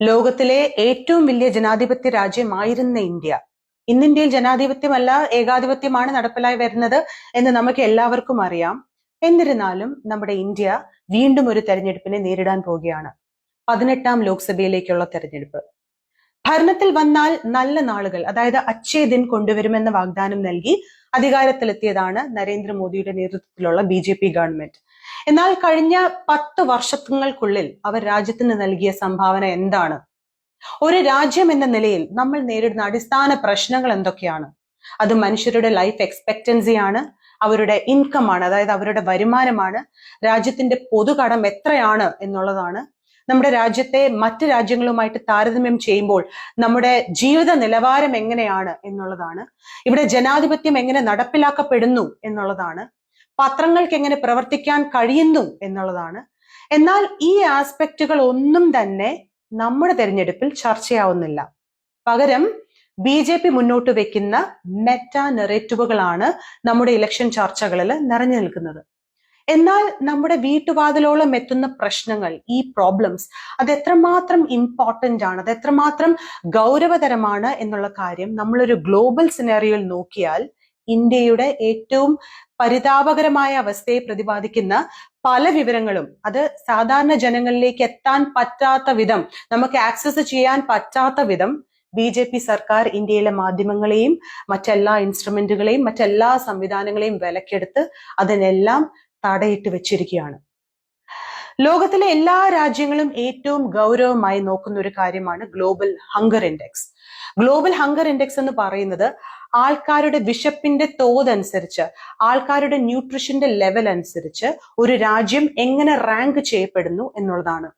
ലോകത്തിലെ ഏറ്റവും വലിയ ജനാധിപത്യ രാജ്യമായിരുന്ന ഇന്ത്യ. ഇന്ന് ഇന്ത്യയിൽ ജനാധിപത്യമല്ല ഏകാധിപത്യമാണ് നടപ്പിലായി വരുന്നത് എന്ന് നമുക്ക് എല്ലാവർക്കും അറിയാം. എന്നിരുന്നാലും നമ്മുടെ ഇന്ത്യ വീണ്ടും ഒരു തെരഞ്ഞെടുപ്പിനെ നേരിടാൻ പോവുകയാണ്. പതിനെട്ടാം ലോക്സഭയിലേക്കുള്ള തെരഞ്ഞെടുപ്പ്. ഭരണത്തിൽ വന്നാൽ നല്ല നാളുകൾ അതായത് അച്ഛേ ദിൻ കൊണ്ടുവരുമെന്ന വാഗ്ദാനം നൽകി അധികാരത്തിലെത്തിയതാണ് നരേന്ദ്രമോദിയുടെ നേതൃത്വത്തിലുള്ള ബി ജെ പി ഗവൺമെന്റ്. എന്നാൽ കഴിഞ്ഞ പത്ത് വർഷങ്ങൾക്കുള്ളിൽ അവർ രാജ്യത്തിന് നൽകിയ സംഭാവന എന്താണ്? ഒരു രാജ്യം എന്ന നിലയിൽ നമ്മൾ നേരിടുന്ന അടിസ്ഥാന പ്രശ്നങ്ങൾ എന്തൊക്കെയാണ്? അത് മനുഷ്യരുടെ ലൈഫ് എക്സ്പെക്ടൻസി ആണ് അവരുടെ ഇൻകം ആണ് അതായത് അവരുടെ വരുമാനമാണ് രാജ്യത്തിന്റെ പൊതുകടം എത്രയാണ് എന്നുള്ളതാണ്. നമ്മുടെ രാജ്യത്തെ മറ്റ് രാജ്യങ്ങളുമായിട്ട് താരതമ്യം ചെയ്യുമ്പോൾ നമ്മുടെ ജീവിത നിലവാരം എങ്ങനെയാണ് എന്നുള്ളതാണ്. ഇവിടെ ജനാധിപത്യം എങ്ങനെ നടപ്പിലാക്കപ്പെടുന്നു എന്നുള്ളതാണ്. പത്രങ്ങൾക്ക് എങ്ങനെ പ്രവർത്തിക്കാൻ കഴിയുന്നു എന്നുള്ളതാണ്. എന്നാൽ ഈ ആസ്പെക്റ്റുകൾ ഒന്നും തന്നെ നമ്മുടെ തെരഞ്ഞെടുപ്പിൽ ചർച്ചയാവുന്നില്ല. പകരം ബി ജെ പി മുന്നോട്ട് വെക്കുന്ന മെറ്റാ നെറേറ്റീവുകളാണ് നമ്മുടെ ഇലക്ഷൻ ചർച്ചകളിൽ നിറഞ്ഞു നിൽക്കുന്നത്. എന്നാൽ നമ്മുടെ വീട്ടുവാതിലോളം എത്തുന്ന പ്രശ്നങ്ങൾ ഈ പ്രോബ്ലംസ് അത് എത്രമാത്രം ഇമ്പോർട്ടന്റ് ആണ് അത് എത്രമാത്രം ഗൗരവതരമാണ് എന്നുള്ള കാര്യം നമ്മളൊരു ഗ്ലോബൽ സിനാറിയോയിൽ നോക്കിയാൽ ഇന്ത്യയുടെ ഏറ്റവും പരിതാപകരമായ അവസ്ഥയെ പ്രതിപാദിക്കുന്ന പല വിവരങ്ങളും അത് സാധാരണ ജനങ്ങളിലേക്ക് എത്താൻ പറ്റാത്ത വിധം നമുക്ക് ആക്സസ് ചെയ്യാൻ പറ്റാത്ത വിധം ബി ജെ പി സർക്കാർ ഇന്ത്യയിലെ മാധ്യമങ്ങളെയും മറ്റെല്ലാ ഇൻസ്ട്രുമെന്റുകളെയും മറ്റെല്ലാ സംവിധാനങ്ങളെയും വിലക്കെടുത്ത് അതിനെല്ലാം തടയിട്ട് വെച്ചിരിക്കുകയാണ്. ലോകത്തിലെ എല്ലാ രാജ്യങ്ങളും ഏറ്റവും ഗൗരവമായി നോക്കുന്ന ഒരു കാര്യമാണ് global hunger index. Global hunger index എന്ന് പറയുന്നത് ആൾക്കാരുടെ വിശപ്പിന്റെ തോത് അനുസരിച്ച് ആൾക്കാരുടെ ന്യൂട്രിഷന്റെ ലെവൽ അനുസരിച്ച് ഒരു രാജ്യം എങ്ങനെ റാങ്ക് ചെയ്യപ്പെടുന്നു എന്നുള്ളതാണ്.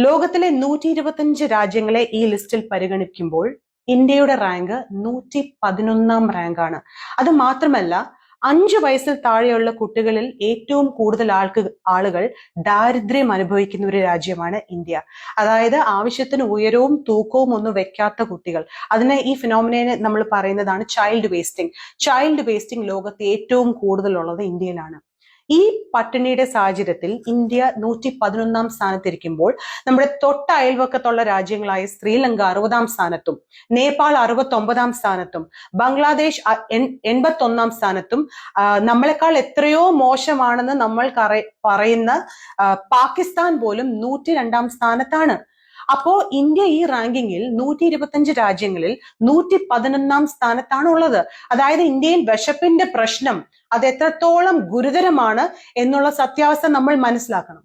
ലോകത്തിലെ നൂറ്റി ഇരുപത്തഞ്ച് രാജ്യങ്ങളെ ഈ ലിസ്റ്റിൽ പരിഗണിക്കുമ്പോൾ ഇന്ത്യയുടെ റാങ്ക് നൂറ്റി പതിനൊന്നാം റാങ്കാണ്. അത് മാത്രമല്ല അഞ്ചു വയസ്സിൽ താഴെയുള്ള കുട്ടികളിൽ ഏറ്റവും കൂടുതൽ ആൾക്ക് ആളുകൾ ദാരിദ്ര്യം അനുഭവിക്കുന്ന ഒരു രാജ്യമാണ് ഇന്ത്യ. അതായത് ആവശ്യത്തിന് ഉയരവും തൂക്കവും ഒന്നും വെക്കാത്ത കുട്ടികൾ. അതിനെ ഈ ഫിനോമിനെ നമ്മൾ പറയുന്നതാണ് ചൈൽഡ് വേസ്റ്റിംഗ് ചൈൽഡ് വേസ്റ്റിംഗ് ലോകത്ത് ഏറ്റവും കൂടുതലുള്ളത് ഇന്ത്യയിലാണ്. ഈ പട്ടിണിയുടെ സാഹചര്യത്തിൽ ഇന്ത്യ നൂറ്റി പതിനൊന്നാം സ്ഥാനത്തിരിക്കുമ്പോൾ നമ്മുടെ തൊട്ട അയൽവക്കത്തുള്ള രാജ്യങ്ങളായ ശ്രീലങ്ക അറുപതാം സ്ഥാനത്തും നേപ്പാൾ അറുപത്തി ഒമ്പതാം സ്ഥാനത്തും ബംഗ്ലാദേശ് എൺപത്തി ഒന്നാം സ്ഥാനത്തും നമ്മളെക്കാൾ എത്രയോ മോശമാണെന്ന് നമ്മൾ പറയുന്ന പാകിസ്ഥാൻ പോലും നൂറ്റി രണ്ടാം സ്ഥാനത്താണ്. അപ്പോ ഇന്ത്യ ഈ റാങ്കിങ്ങിൽ നൂറ്റി ഇരുപത്തഞ്ച് രാജ്യങ്ങളിൽ നൂറ്റി പതിനൊന്നാം സ്ഥാനത്താണ് ഉള്ളത് അതായത് ഇന്ത്യയിൽ വിശപ്പിന്റെ പ്രശ്നം അത് എത്രത്തോളം ഗുരുതരമാണ് എന്നുള്ള സത്യാവസ്ഥ നമ്മൾ മനസ്സിലാക്കണം.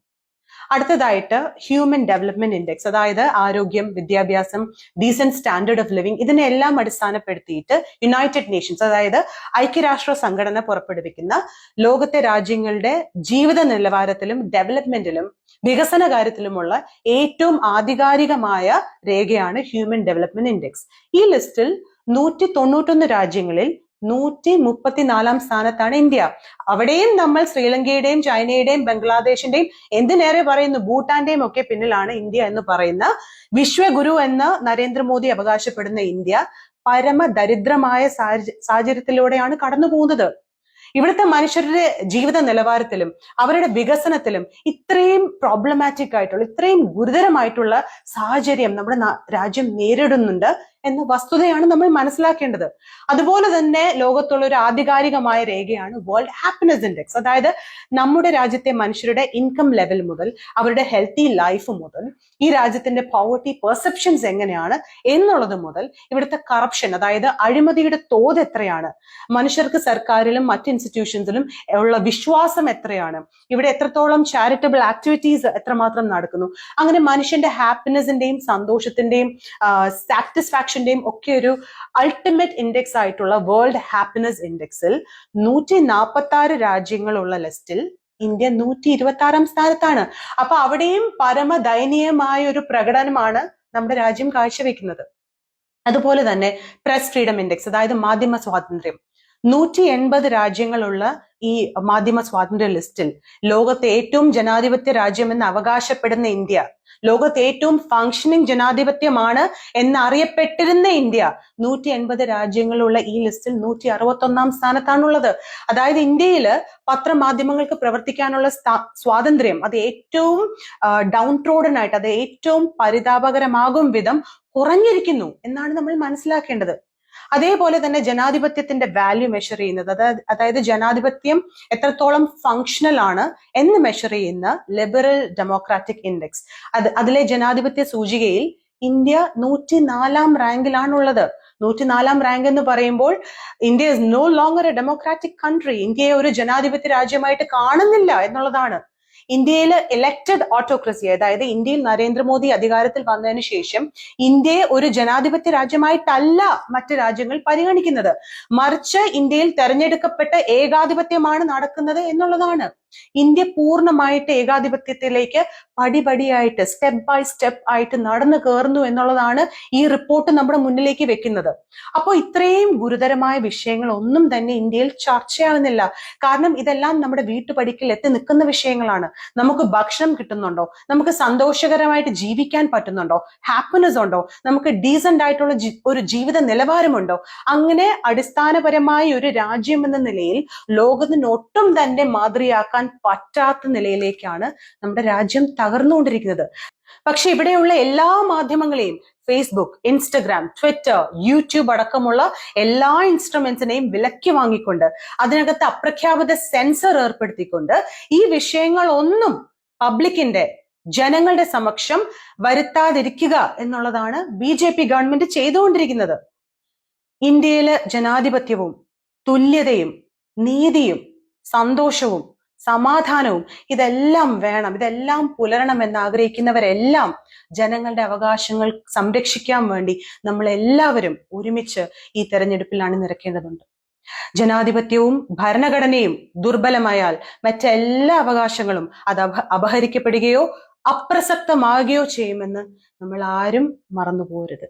അടുത്തതായിട്ട് ഹ്യൂമൻ ഡെവലപ്മെന്റ് ഇൻഡെക്സ് അതായത് ആരോഗ്യം വിദ്യാഭ്യാസം ഡീസന്റ് സ്റ്റാൻഡേർഡ് ഓഫ് ലിവിംഗ് ഇതിനെല്ലാം അടിസ്ഥാനപ്പെടുത്തിയിട്ട് യുണൈറ്റഡ് നേഷൻസ് അതായത് ഐക്യരാഷ്ട്ര സംഘടന പുറപ്പെടുവിക്കുന്ന ലോകത്തെ രാജ്യങ്ങളുടെ ജീവിത നിലവാരത്തിലും ഡെവലപ്മെന്റിലും വികസന കാര്യത്തിലുമുള്ള ഏറ്റവും ആധികാരികമായ രേഖയാണ് ഹ്യൂമൻ ഡെവലപ്മെന്റ് ഇൻഡെക്സ് ഈ ലിസ്റ്റിൽ നൂറ്റി തൊണ്ണൂറ്റൊന്ന് രാജ്യങ്ങളിൽ നൂറ്റി മുപ്പത്തിനാലാം സ്ഥാനത്താണ് ഇന്ത്യ. അവിടെയും നമ്മൾ ശ്രീലങ്കയുടെയും ചൈനയുടെയും ബംഗ്ലാദേശിന്റെയും എന്തിനേറെ പറയുന്നു? ഭൂട്ടാന്റെയും ഒക്കെ പിന്നിലാണ് ഇന്ത്യ എന്ന് പറയുന്ന വിശ്വഗുരു എന്ന് നരേന്ദ്രമോദി അവകാശപ്പെടുന്ന ഇന്ത്യ പരമദരിദ്രമായ സാഹചര്യത്തിലൂടെയാണ് കടന്നു പോകുന്നത് ഇവിടുത്തെ മനുഷ്യരുടെ ജീവിത നിലവാരത്തിലും അവരുടെ വികസനത്തിലും ഇത്രയും പ്രോബ്ലമാറ്റിക് ആയിട്ടുള്ള ഇത്രയും ഗുരുതരമായിട്ടുള്ള സാഹചര്യം നമ്മുടെ രാജ്യം നേരിടുന്നുണ്ട്. എന്ന വസ്തുതയാണ് നമ്മൾ മനസ്സിലാക്കേണ്ടത്. അതുപോലെ തന്നെ ലോകത്തുള്ള ഒരു ആധികാരികമായ രേഖയാണ് വേൾഡ് ഹാപ്പിനെസ് ഇൻഡെക്സ് അതായത് നമ്മുടെ രാജ്യത്തെ മനുഷ്യരുടെ ഇൻകം ലെവൽ മുതൽ അവരുടെ ഹെൽത്തി ലൈഫ് മുതൽ ഈ രാജ്യത്തിന്റെ പോവർട്ടി പെർസെപ്ഷൻസ് എങ്ങനെയാണ് എന്നുള്ളത് മുതൽ ഇവിടുത്തെ കറപ്ഷൻ അതായത് അഴിമതിയുടെ തോത് എത്രയാണ് മനുഷ്യർക്ക് സർക്കാരിലും മറ്റ് ഇൻസ്റ്റിറ്റ്യൂഷൻസിലും ഉള്ള വിശ്വാസം എത്രയാണ് ഇവിടെ എത്രത്തോളം ചാരിറ്റബിൾ ആക്ടിവിറ്റീസ് എത്രമാത്രം നടക്കുന്നു അങ്ങനെ മനുഷ്യന്റെ ഹാപ്പിനെസിന്റെയും സന്തോഷത്തിന്റെയും സാറ്റിസ്ഫാക്ഷൻ സാറ്റിസ്ഫാക്ഷന്റെയും ഒക്കെ ഒരു അൾട്ടിമേറ്റ് ഇൻഡെക്സ് ആയിട്ടുള്ള വേൾഡ് ഹാപ്പിനെസ് ഇൻഡെക്സിൽ നൂറ്റി നാൽപ്പത്തി ആറ് രാജ്യങ്ങളുള്ള ലിസ്റ്റിൽ ഇന്ത്യ നൂറ്റി ഇരുപത്തി ആറാം സ്ഥാനത്താണ്. അപ്പൊ അവിടെയും പരമ ദയനീയമായ ഒരു പ്രകടനമാണ് നമ്മുടെ രാജ്യം കാഴ്ചവെക്കുന്നത്. അതുപോലെ തന്നെ പ്രസ് ഫ്രീഡം ഇൻഡെക്സ് അതായത് മാധ്യമ സ്വാതന്ത്ര്യം. നൂറ്റി എൺപത് രാജ്യങ്ങളുള്ള ഈ മാധ്യമ സ്വാതന്ത്ര്യ ലിസ്റ്റിൽ ലോകത്തെ ഏറ്റവും ജനാധിപത്യ രാജ്യമെന്ന് അവകാശപ്പെടുന്ന ഇന്ത്യ ലോകത്ത് ഏറ്റവും ഫങ്ഷനിങ് ജനാധിപത്യമാണ് എന്നറിയപ്പെട്ടിരുന്ന ഇന്ത്യ. നൂറ്റി എൺപത് രാജ്യങ്ങളുള്ള ഈ ലിസ്റ്റിൽ നൂറ്റി അറുപത്തി ഒന്നാം സ്ഥാനത്താണുള്ളത്. അതായത് ഇന്ത്യയിൽ പത്രമാധ്യമങ്ങൾക്ക് പ്രവർത്തിക്കാനുള്ള സ്വാതന്ത്ര്യം അത് ഏറ്റവും ഡൗൺ ട്രോഡൻ അത് ഏറ്റവും പരിതാപകരമാകും വിധം കുറഞ്ഞിരിക്കുന്നു എന്നാണ് നമ്മൾ മനസ്സിലാക്കേണ്ടത്. അതേപോലെ തന്നെ ജനാധിപത്യത്തിന്റെ വാല്യൂ മെഷർ ചെയ്യുന്നത്. അതായത് അതായത് ജനാധിപത്യം എത്രത്തോളം ഫങ്ഷണൽ ആണ് എന്ന് മെഷർ ചെയ്യുന്ന ലിബറൽ ഡെമോക്രാറ്റിക് ഇൻഡെക്സ് അത് അതിലെ ജനാധിപത്യ സൂചികയിൽ ഇന്ത്യ നൂറ്റി നാലാം റാങ്കിലാണുള്ളത് നൂറ്റിനാലാം റാങ്ക് എന്ന് പറയുമ്പോൾ India is no longer a democratic country ഇന്ത്യയെ ഒരു ജനാധിപത്യ രാജ്യമായിട്ട് കാണുന്നില്ല എന്നുള്ളതാണ്. ഇന്ത്യയിൽ ഇലക്റ്റഡ് ഓട്ടോക്രസി അതായത് ഇന്ത്യയിൽ നരേന്ദ്രമോദി അധികാരത്തിൽ വന്നതിന് ശേഷം ഇന്ത്യയെ ഒരു ജനാധിപത്യ രാജ്യമായിട്ടല്ല മറ്റ് രാജ്യങ്ങൾ പരിഗണിക്കുന്നത്. മറിച്ച് ഇന്ത്യയിൽ തെരഞ്ഞെടുക്കപ്പെട്ട ഏകാധിപത്യമാണ് നടക്കുന്നത് എന്നുള്ളതാണ്. ഇന്ത്യ പൂർണമായിട്ട് ഏകാധിപത്യത്തിലേക്ക് പടിപടിയായിട്ട് സ്റ്റെപ്പ് ബൈ സ്റ്റെപ്പ് ആയിട്ട് നടന്നു കയറുന്നു എന്നുള്ളതാണ് ഈ റിപ്പോർട്ട് നമ്മുടെ മുന്നിലേക്ക് വെക്കുന്നത്. അപ്പോൾ ഇത്രയും ഗുരുതരമായ വിഷയങ്ങൾ ഒന്നും തന്നെ ഇന്ത്യയിൽ ചർച്ചയാവുന്നില്ല. കാരണം ഇതെല്ലാം നമ്മുടെ വീട്ടുപടിക്കൽ എത്തി നിൽക്കുന്ന വിഷയങ്ങളാണ്. നമുക്ക് ഭക്ഷണം കിട്ടുന്നുണ്ടോ? നമുക്ക് സന്തോഷകരമായിട്ട് ജീവിക്കാൻ പറ്റുന്നുണ്ടോ? ഹാപ്പിനെസ് ഉണ്ടോ? നമുക്ക് ഡീസന്റ് ആയിട്ടുള്ള ഒരു ജീവിത നിലവാരമുണ്ടോ? അങ്ങനെ അടിസ്ഥാനപരമായ ഒരു രാജ്യം എന്ന നിലയിൽ ലോകത്തിനൊട്ടും തന്നെ മാതൃയാക്കാൻ പറ്റാത്ത നിലയിലേക്കാണ് നമ്മുടെ രാജ്യം തകർന്നുകൊണ്ടിരിക്കുന്നത്. പക്ഷെ ഇവിടെയുള്ള എല്ലാ മാധ്യമങ്ങളെയും ഫേസ്ബുക്ക് ഇൻസ്റ്റഗ്രാം ട്വിറ്റർ യൂട്യൂബ് അടക്കമുള്ള എല്ലാ ഇൻസ്ട്രുമെന്റ്സിനെയും വിലക്കി വാങ്ങിക്കൊണ്ട് അതിനകത്ത് അപ്രഖ്യാപിത സെൻസർ ഏർപ്പെടുത്തിക്കൊണ്ട് ഈ വിഷയങ്ങൾ ഒന്നും പബ്ലിക്കിന്റെ ജനങ്ങളുടെ സമക്ഷം വരുത്താതിരിക്കുക എന്നുള്ളതാണ് ബി ജെ പി ഗവൺമെന്റ് ചെയ്തുകൊണ്ടിരിക്കുന്നത്. ഇന്ത്യയിലെ ജനാധിപത്യവും തുല്യതയും നീതിയും സന്തോഷവും സമാധാനവും ഇതെല്ലാം വേണം ഇതെല്ലാം പുലരണം എന്ന് ആഗ്രഹിക്കുന്നവരെല്ലാം ജനങ്ങളുടെ അവകാശങ്ങൾ സംരക്ഷിക്കാൻ വേണ്ടി നമ്മൾ എല്ലാവരും ഒരുമിച്ച് ഈ തെരഞ്ഞെടുപ്പിൽ അണിനിരക്കേണ്ടതുണ്ട് ജനാധിപത്യവും ഭരണഘടനയും ദുർബലമായാൽ മറ്റെല്ലാ അവകാശങ്ങളും അത് അപ അപഹരിക്കപ്പെടുകയോ അപ്രസക്തമാകുകയോ ചെയ്യുമെന്ന് നമ്മൾ ആരും മറന്നുപോരുത്